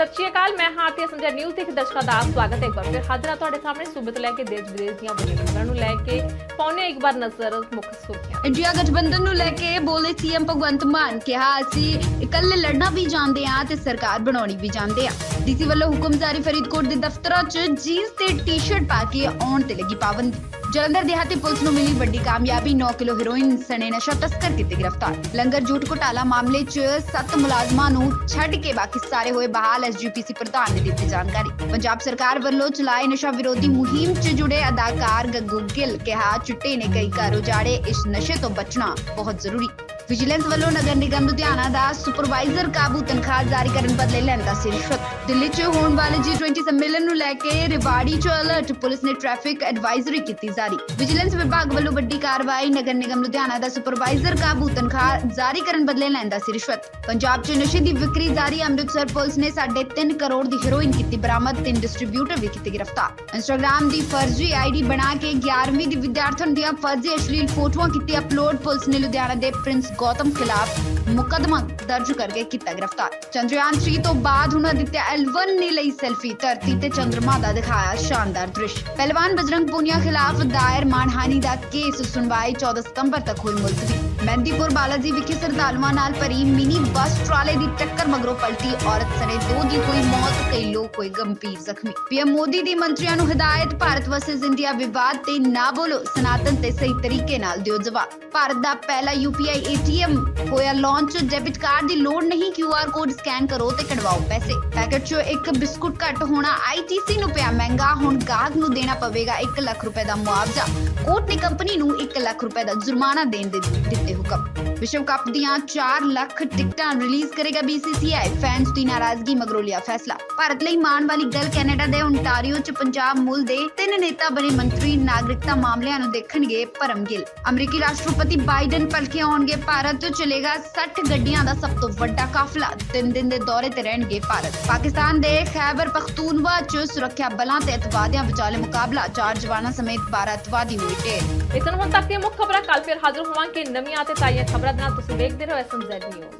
ਸਤਿ ਸ਼੍ਰੀ ਅਕਾਲ, ਮੈਂ ਹਾਂ ਤੇ ਸੰਜੈ ਨਿਊਜ਼ ਦੇ ਦਰਸ਼ਕਾਂ ਦਾ ਸਵਾਗਤ ਹੈ ਇੱਕ ਵਾਰ ਫਿਰ ਹਾਜ਼ਰ ਤੁਹਾਡੇ ਸਾਹਮਣੇ ਸੂਬੇ ਤੋਂ ਲੈ ਕੇ ਦੇਸ਼ ਵਿਦੇਸ਼ ਦੀਆਂ ਵੱਡੀਆਂ ਖਬਰਾਂ ਨੂੰ ਲੈ ਕੇ। ਪਾਉਣੇ ਇੱਕ ਵਾਰ ਨਜ਼ਰ ਮੁੱਖ ਸੁਰਖੀਆਂ ਇੰਡੀਆ ਗਠਬੰਧਨ ਨੂੰ ਲੈ ਕੇ ਬੋਲੇ ਸੀਐਮ ਭਗਵੰਤ ਮਾਨ ਕਿਹਾ, ਅਸੀਂ ਇਕੱਲੇ ਲੜਨਾ ਵੀ ਜਾਣਦੇ ਹਾਂ ਤੇ ਸਰਕਾਰ ਬਣਾਉਣੀ ਵੀ ਜਾਣਦੇ ਆ ਡੀਸੀ ਵੱਲੋਂ ਹੁਕਮ ਜਾਰੀ ਫਰੀਦਕੋਟ ਦੇ ਦਫ਼ਤਰਾਂ 'ਚ ਜੀਨਸ ਤੇ ਟੀ-ਸ਼ਰਟ ਪਾ ਕੇ ਆਉਣ ਤੇ ਲੱਗੀ ਪਾਬੰਦੀ। ਜਲੰਧਰ ਦਿਹਾਤੀ ਪੁਲਿਸ ਨੂੰ ਮਿਲੀ ਵੱਡੀ ਕਾਮਯਾਬੀ 9 ਕਿਲੋ ਹੈਰੋਇਨ ਸਣੇ ਨਸ਼ਾ ਤਸਕਰ ਕੀਤੇ ਗ੍ਰਿਫਤਾਰ। ਲੰਗਰ ਝੂਠ ਘੁਟਾਲਾ ਮਾਮਲੇ 'ਚ ਸੱਤ ਮੁਲਾਜ਼ਮਾਂ ਨੂੰ ਛੱਡ ਕੇ ਬਾਕੀ ਸਾਰੇ ਹੋਏ ਬਹਾਲ ਐਸਜੀਪੀਸੀ ਪ੍ਰਧਾਨ ਨੇ ਦਿੱਤੀ ਜਾਣਕਾਰੀ। ਪੰਜਾਬ ਸਰਕਾਰ ਵੱਲੋਂ ਚਲਾਏ ਨਸ਼ਾ ਵਿਰੋਧੀ ਮੁਹਿੰਮ 'ਚ ਜੁੜੇ ਅਦਾਕਾਰ ਗੱਗੂ ਗਿੱਲ ਕਿਹਾ, ਚਿੱਟੇ ਨੇ ਕਈ ਘਰ ਉਜਾੜੇ, ਇਸ ਨਸ਼ੇ ਤੋਂ ਬਚਣਾ ਬਹੁਤ ਜ਼ਰੂਰੀ। ਵਿਜੀਲੈਂਸ ਵੱਲੋਂ ਨਗਰ ਨਿਗਮ ਲੁਧਿਆਣਾ ਦਾ ਸੁਪਰਵਾਈਜ਼ਰ ਕਾਬੂ ਤਨਖਾਹ ਜਾਰੀ ਕਰਨ ਬਦਲੇ ਲੈਂਦਾ ਸੀ ਰਿਸ਼ਵਤ। ਦਿੱਲੀ 'ਚ ਹੋਣ ਵਾਲੇ G20 ਸੰਮੇਲਨ ਨੂੰ ਲੈ ਕੇ ਰਿਵਾੜੀ 'ਚ ਅਲਰਟ ਪੁਲਿਸ ਨੇ ਟ੍ਰੈਫਿਕ ਐਡਵਾਈਜ਼ਰੀ ਕੀਤੀ ਜਾਰੀ। ਵਿਜੀਲੈਂਸ ਵਿਭਾਗ ਵੱਲੋਂ ਵੱਡੀ ਕਾਰਵਾਈ ਨਗਰ ਨਿਗਮ ਲੁਧਿਆਣਾ ਦਾ ਸੁਪਰਵਾਈਜ਼ਰ ਕਾਬੂ ਤਨਖਾਹ ਜਾਰੀ ਕਰਨ ਬਦਲੇ ਲੈਂਦਾ ਸੀ ਰਿਸ਼ਵਤ। ਪੰਜਾਬ 'ਚ ਨਸ਼ੇ ਦੀ ਵਿਕਰੀ ਜਾਰੀ, ਅੰਮ੍ਰਿਤਸਰ ਪੁਲਿਸ ਨੇ 3.5 ਕਰੋੜ ਦੀ ਹੈਰੋਇਨ ਕੀਤੀ ਬਰਾਮਦ, ਤਿੰਨ ਡਿਸਟ੍ਰੀਬਿਊਟਰ ਵੀ ਕੀਤੇ ਗ੍ਰਿਫਤਾਰ। ਇੰਸਟਾਗ੍ਰam ਦੀ ਫਰਜ਼ੀ ਆਈਡੀ ਬਣਾ ਕੇ 11ਵੀਂ ਦੀ ਵਿਦਿਆਰਥਣ ਦੀਆਂ ਫਰਜ਼ੀ ਅਸ਼ਲੀਲ ਫੋਟੋਆਂ ਕੀਤੀ ਅਪਲੋਡ ਪੁਲਿਸ ਨੇ ਲੁਧਿਆਣਾ ਦੇ ਪ੍ਰਿੰਸ ਗੌਤਮ ਖਿਲਾਫ ਮੁਕੱਦਮਾ ਦਰਜ ਕਰਕੇ ਕੀਤਾ ਗ੍ਰਿਫਤਾਰ। ਚੰਦਰਯਾਨ 3 ਤੋਂ ਬਾਅਦ ਹੁਣ ਅਦਿੱਤਿਆ L1 ਨੇ ਲਈ ਸੈਲਫੀ ਧਰਤੀ ਤੇ ਚੰਦਰਮਾ ਦਾ ਦਿਖਾਇਆ ਸ਼ਾਨਦਾਰ ਦ੍ਰਿਸ਼। ਪਹਿਲਵਾਨ ਬਜਰੰਗ ਪੂਨੀਆ ਖਿਲਾਫ ਦਾਇਰ ਮਾਨਹਾਨੀ ਦਾ ਕੇਸ ਸੁਣਵਾਈ 14 ਸਤੰਬਰ ਤੱਕ ਹੋਈ ਮੁਲਤਵੀ ਮਹਿੰਦੀਪੁਰ ਬਾਲਾਜੀ ਵਿਖੇ ਸਰਦਾਲੂਆਂ ਨਾਲ ਭਰੀ ਮਿਨੀ ਬੱਸ ਟਰਾਲੇ ਦੀ ਟੱਕਰ ਮਗਰੋਂ ਪਲਟੀ ਔਰਤ ਸਣੇ ਦੋ ਦੀ ਹੋਈ ਮੌਤ, ਕਈ ਲੋਕ ਹੋਏ ਗੰਭੀਰ ਜ਼ਖਮੀ। ਪੀਐਮ ਮੋਦੀ ਦੀ ਮੰਤਰੀਆਂ ਨੂੰ ਹਦਾਇਤ, ਭਾਰਤ ਵਰਸਸ ਇੰਡੀਆ ਵਿਵਾਦ ਤੇ ਨਾ ਬੋਲੋ, ਸਨਾਤਨ ਤੇ ਸਹੀ ਤਰੀਕੇ ਨਾਲ ਦਿਓ ਜਵਾਬ। ਭਾਰਤ ਦਾ ਪਹਿਲਾ ਯੂਪੀਆਈ ਏਟੀਐਮ ਹੋਇਆ ਲਾਂਚ ਡੈਬਿਟ ਕਾਰਡ ਦੀ ਲੋੜ ਨਹੀਂ ਕਿਊਆਰ ਕੋਡ ਸਕੈਨ ਕਰੋ ਤੇ ਕਢਵਾਓ ਪੈਸੇ। ਪੈਕੇਟ ਚ ਇੱਕ ਬਿਸਕੁਟ ਘੱਟ ਹੋਣਾ ਆਈਟੀਸੀ ਨੂੰ ਪਿਆ ਮਹਿੰਗਾ, ਹੁਣ ਗਾਹਕ ਨੂੰ ਦੇਣਾ ਪਵੇਗਾ 1 ਲੱਖ ਰੁਪਏ ਦਾ ਮੁਆਵਜ਼ਾ। ਕੋਰਟ ਨੇ ਕੰਪਨੀ ਨੂੰ 1 ਲੱਖ ਰੁਪਏ ਦਾ ਜੁਰਮਾਨਾ ਦੇਣ ਦੇ ਦਿੱਤੇ ਹੁਕਮ। ਵਿਸ਼ਵ ਕੱਪ ਦੀਆਂ 4 ਲੱਖ ਟਿਕਟਾਂ ਰਿਲੀਜ਼ ਕਰੇਗਾ BCCI ਫੈਨਸ ਦੀ ਨਾਰਾਜ਼ਗੀ ਮਗਰੋਂ ਲਿਆ ਫੈਸਲਾ। ਭਾਰਤ ਲਈ ਮਾਣ ਵਾਲੀ ਗੱਲ ਕੈਨੇਡਾ ਦੇ ਓਨਟਾਰੀਓ 'ਚ ਪੰਜਾਬ ਮੂਲ ਦੇ ਤਿੰਨ ਨੇਤਾ ਬਣੇ ਮੰਤਰੀ, ਨਾਗਰਿਕਤਾ ਮਾਮਲਿਆਂ ਨੂੰ ਦੇਖਣਗੇ ਪਰਮ ਗਿੱਲ। ਅਮਰੀਕੀ ਰਾਸ਼ਟਰਪਤੀ ਬਾਈਡਨ ਭਲਕੇ ਆਉਣਗੇ ਭਾਰਤ 'ਚ ਚੱਲੇਗਾ 60 ਗੱਡੀਆਂ ਦਾ ਸਭ ਤੋਂ ਵੱਡਾ ਕਾਫਲਾ। ਤਿੰਨ ਦਿਨ ਦੇ ਦੌਰੇ ਤੇ ਰਹਿਣਗੇ ਭਾਰਤ। ਪਾਕਿਸਤਾਨ ਦੇ ਖੈਬਰ ਪਖਤੂਨਵਾ 'ਚ ਸੁਰੱਖਿਆ ਬਲਾਂ ਤੇ ਅਤਵਾਦੀਆਂ ਵਿਚਾਲੇ ਮੁਕਾਬਲਾ, ਚਾਰ ਜਵਾਨਾਂ ਸਮੇਤ 12 ਅਤਵਾਦੀ ਹੋਏ ਢੇਰ। ਇਸ ਹੁਣ ਤੱਕ ਦੀਆਂ ਮੁੱਖ ਖਬਰਾਂ ਕੱਲ ਫਿਰ ਹਾਜ਼ਰ ਹੋਵਾਂਗੇ। ਨਵੀਆਂ ਤੇ ਤਾਜ਼ੀਆਂ ਖਬਰਾਂ ਦੇ ਨਾਲ ਤੁਸੀਂ ਵੇਖਦੇ ਰਹੋ ਐਸਐਮਜ਼ੈਡ ਨਿਊਜ਼